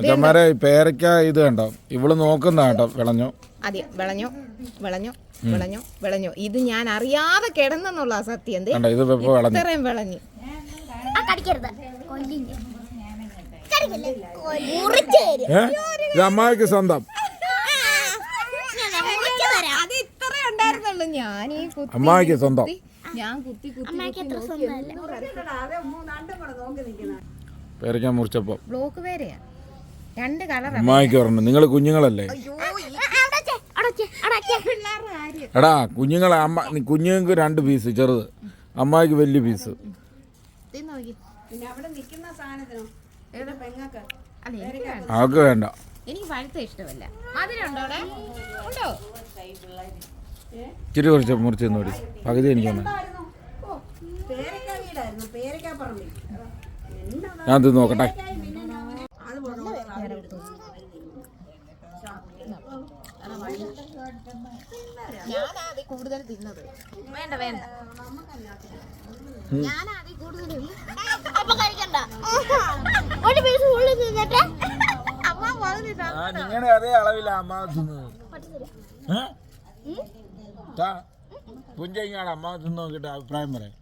അച്ഛന്മാരെ പേരയ്ക്ക ഇത് കണ്ടോ? ഇവൾ നോക്കുന്ന കേട്ടോ വിളഞ്ഞു. അതെ വിളഞ്ഞു വിളഞ്ഞു വിളഞ്ഞു വിളഞ്ഞു. ഇത് ഞാൻ അറിയാതെ കിടന്നെന്നുള്ള സത്യം. ഇത്രയും വിളഞ്ഞു. ഇത് അമ്മായിക്ക് സ്വന്തം. അത് ഇത്ര ഉണ്ടായിരുന്നുള്ളൂ. ഞാൻ ഈ അമ്മായിക്ക് സ്വന്തം. ഞാൻ കുത്തി മുറിച്ചപ്പോ. ബ്ലോക്ക് വേരെയാ രണ്ട് കളർ അമ്മായിക്ക് പറഞ്ഞു നിങ്ങൾ കുഞ്ഞുങ്ങളല്ലേ? എടാ കുഞ്ഞുങ്ങളെ അമ്മ നീ കുഞ്ഞുങ്ങൾക്ക് രണ്ട് പീസ് ചെറുത്. അമ്മായിക്ക് വലിയ പീസ് അവക്ക് നോക്കി. പിന്നെ അവിടെ നിൽക്കുന്ന സാധനത്തിനോ? എവിടെ പെങ്ങക്ക്? അല്ല എനിക്ക് വേണ്ട. അവർക്ക് വേണ്ട. എനിക്ക് പഴുത്ത ഇഷ്ടമല്ല. മധുരമുണ്ടോ ഉണ്ടോ അവിടെ? ഉണ്ടോ? ഇച്ചിരി കുറച്ച് മുറിച്ച് നോടി പകുതി എനിക്ക് തന്നെ. ഞാൻ ഇത് നോക്കട്ടെ അത് ഞാനാ അതിൽ കൂടുതൽ തിന്നത്. വേണ്ട വേണ്ട. ഞാനാ അതിൽ കൂടുതൽ അപ്പൊ കഴിക്കണ്ട. ഒരു പീസ് ഉള്ളിൽ തിന്നിട്ട് അമ്മ. നിങ്ങളുടെ അതേ അളവില അമ്മ തിന്നത്. അഭിപ്രായം പറയാം.